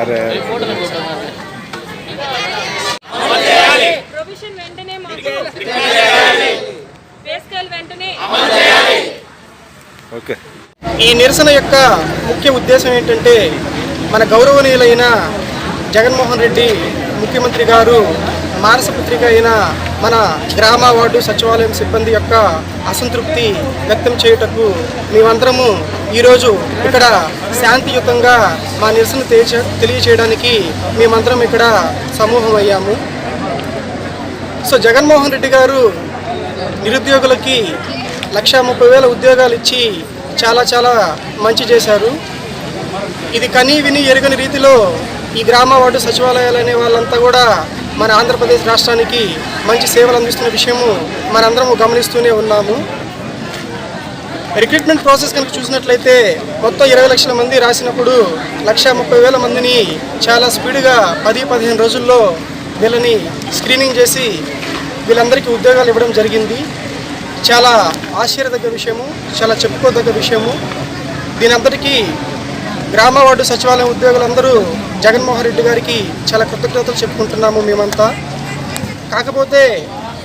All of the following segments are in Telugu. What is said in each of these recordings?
వెంటనే వెంటనే ఓకే. ఈ నిరసన యొక్క ముఖ్య ఉద్దేశం ఏంటంటే మన గౌరవనీయులైన జగన్మోహన్ రెడ్డి ముఖ్యమంత్రి గారు మానసపుత్రిక అయిన మన గ్రామ వార్డు సచివాలయం సిబ్బంది యొక్క అసంతృప్తి వ్యక్తం చేయుటకు మేమందరము ఈరోజు ఇక్కడ శాంతియుతంగా మా నిరసన తెలియచేయడానికి మేమందరం ఇక్కడ సమూహం అయ్యాము. సో జగన్మోహన్ రెడ్డి గారు నిరుద్యోగులకి లక్ష ముప్పై వేల ఉద్యోగాలు ఇచ్చి చాలా చాలా మంచి చేశారు. ఇది కనీ విని ఎరుగని రీతిలో ఈ గ్రామ వార్డు సచివాలయాలు అనే వాళ్ళంతా కూడా మన ఆంధ్రప్రదేశ్ రాష్ట్రానికి మంచి సేవలు అందిస్తున్న విషయము మనందరము గమనిస్తూనే ఉన్నాము. రిక్రూట్మెంట్ ప్రాసెస్ కనుక చూసినట్లయితే మొత్తం ఇరవై లక్షల మంది రాసినప్పుడు లక్ష ముప్పై వేల మందిని చాలా స్పీడ్గా పది పదిహేను రోజుల్లో వీళ్ళని స్క్రీనింగ్ చేసి వీళ్ళందరికీ ఉద్యోగాలు ఇవ్వడం జరిగింది. చాలా ఆశ్చర్యదగ్గ విషయము చాలా చెప్పుకోదగ్గ విషయము. దీనందరికీ గ్రామ వార్డు సచివాలయం ఉద్యోగులందరూ జగన్మోహన్ రెడ్డి గారికి చాలా కృతజ్ఞతలు చెప్పుకుంటున్నాము మేమంతా. కాకపోతే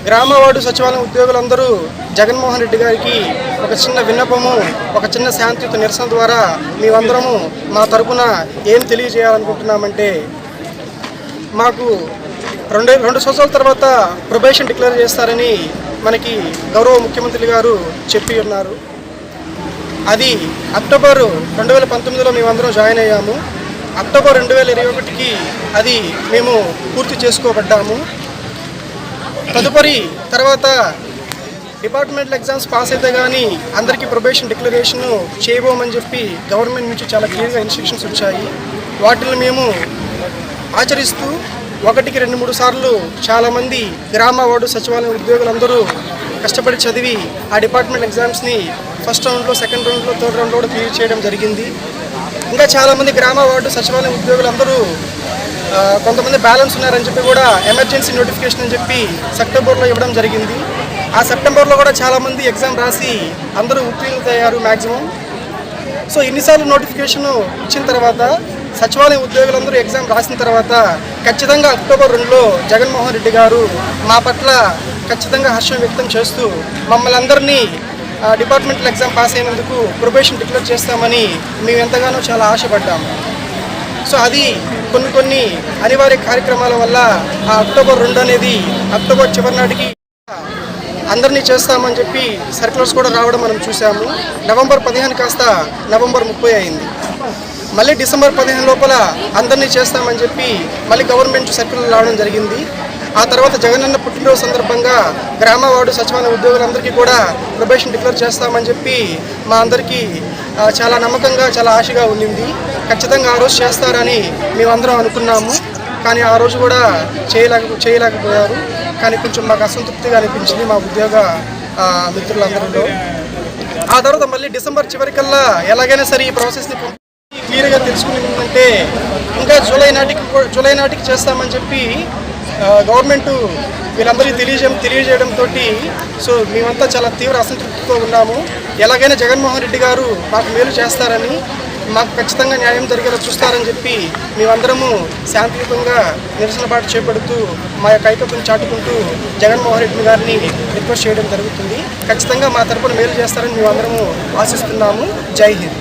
గ్రామ వార్డు సచివాలయం ఉద్యోగులందరూ జగన్మోహన్ రెడ్డి గారికి ఒక చిన్న విన్నపము ఒక చిన్న శాంతియుత నిరసన ద్వారా మేమందరము మా తరపున ఏం తెలియజేయాలనుకుంటున్నామంటే మాకు రెండు రెండు సంవత్సరాల తర్వాత ప్రొబేషన్ డిక్లేర్ చేస్తారని మనకి గౌరవ ముఖ్యమంత్రి గారు చెప్పి ఉన్నారు. అది అక్టోబర్ రెండు వేల పంతొమ్మిదిలో మేమందరం జాయిన్ అయ్యాము. అక్టోబర్ రెండు వేల ఇరవై ఒకటికి అది మేము పూర్తి చేసుకోబడ్డాము. తదుపరి తర్వాత డిపార్ట్మెంటల్ ఎగ్జామ్స్ పాస్ అయితే కానీ అందరికీ ప్రొబేషన్ డిక్లరేషన్ చేయబోమని చెప్పి గవర్నమెంట్ నుంచి చాలా క్లియర్గా ఇన్స్ట్రక్షన్స్ వచ్చాయి. వాటిని మేము ఆచరిస్తూ ఒకటికి రెండు మూడు సార్లు చాలామంది గ్రామ వార్డు సచివాలయం ఉద్యోగులందరూ కష్టపడి చదివి ఆ డిపార్ట్మెంట్ ఎగ్జామ్స్ని ఫస్ట్ రౌండ్లో సెకండ్ రౌండ్లో థర్డ్ రౌండ్లో కూడా క్లియర్ చేయడం జరిగింది. ఇంకా చాలామంది గ్రామ వార్డు సచివాలయం ఉద్యోగులందరూ కొంతమంది బ్యాలెన్స్ ఉన్నారని చెప్పి కూడా ఎమర్జెన్సీ నోటిఫికేషన్ అని చెప్పి సెప్టెంబర్లో ఇవ్వడం జరిగింది. ఆ సెప్టెంబర్లో కూడా చాలామంది ఎగ్జామ్ రాసి అందరూ ఉత్తీర్ణులయ్యారు మ్యాక్సిమం సో ఎన్నిసార్లు నోటిఫికేషన్ ఇచ్చిన తర్వాత సచివాలయం ఉద్యోగులందరూ ఎగ్జామ్ రాసిన తర్వాత ఖచ్చితంగా అక్టోబర్ రెండులో జగన్మోహన్ రెడ్డి గారు మా పట్ల ఖచ్చితంగా హర్షం వ్యక్తం చేస్తూ మమ్మల్ని అందరినీ ఆ, డిపార్ట్మెంటల్ ఎగ్జామ్ పాస్ అయినందుకు ప్రొబేషన్ డిక్లేర్ చేస్తామని మేము ఎంతగానో చాలా ఆశపడ్డాము సో అది కొన్ని కొన్ని అనివార్య కార్యక్రమాల వల్ల ఆ అక్టోబర్ రెండు అనేది అక్టోబర్ చివరి నాటికి అందరినీ చేస్తామని చెప్పి సర్క్యులర్స్ కూడా రావడం మనం చూసాము నవంబర్ పదిహేను కాస్త నవంబర్ ముప్పై అయింది. మళ్ళీ డిసెంబర్ పదిహేను లోపల అందరినీ చేస్తామని చెప్పి మళ్ళీ గవర్నమెంట్ సర్క్యులర్ రావడం జరిగింది. ఆ తర్వాత జగనన్న పుట్టినరోజు సందర్భంగా గ్రామ వార్డు సచివాలయ ఉద్యోగులందరికీ కూడా ప్రొబేషన్ డిక్లేర్ చేస్తామని చెప్పి మా అందరికీ చాలా నమ్మకంగా చాలా ఆశగా ఉండింది. ఖచ్చితంగా ఆ రోజు చేస్తారని మేమందరం అనుకున్నాము. కానీ ఆ రోజు కూడా చేయలేక చేయలేకపోయారు. కానీ కొంచెం మాకు అసంతృప్తిగా అనిపించింది మా ఉద్యోగ మిత్రులందరిలో ఆ తర్వాత మళ్ళీ డిసెంబర్ చివరికల్లా ఎలాగైనా సరే ఈ ప్రాసెస్ని క్లియర్గా తెలుసుకుని ఇంకా జూలై నాటికి జూలై నాటికి చేస్తామని చెప్పి గవర్నమెంటు గవర్నమెంట్ వీళ్ళందరికీ తెలియజే తెలియజేయడంతో సో మేమంతా చాలా తీవ్ర అసంతృప్తితో ఉన్నాము. ఎలాగైనా జగన్మోహన్ రెడ్డి గారు మాకు మేలు చేస్తారని మాకు ఖచ్చితంగా న్యాయం జరిగేలా చూస్తారని చెప్పి మేమందరము శాంతియుతంగా నిరసన బాట చేపడుతూ మా యొక్క ఐక్యతను చాటుకుంటూ జగన్మోహన్ రెడ్డి గారిని రిక్వెస్ట్ చేయడం జరుగుతుంది. ఖచ్చితంగా మా తరపున మేలు చేస్తారని మేమందరము ఆశిస్తున్నాము. జై హింద్.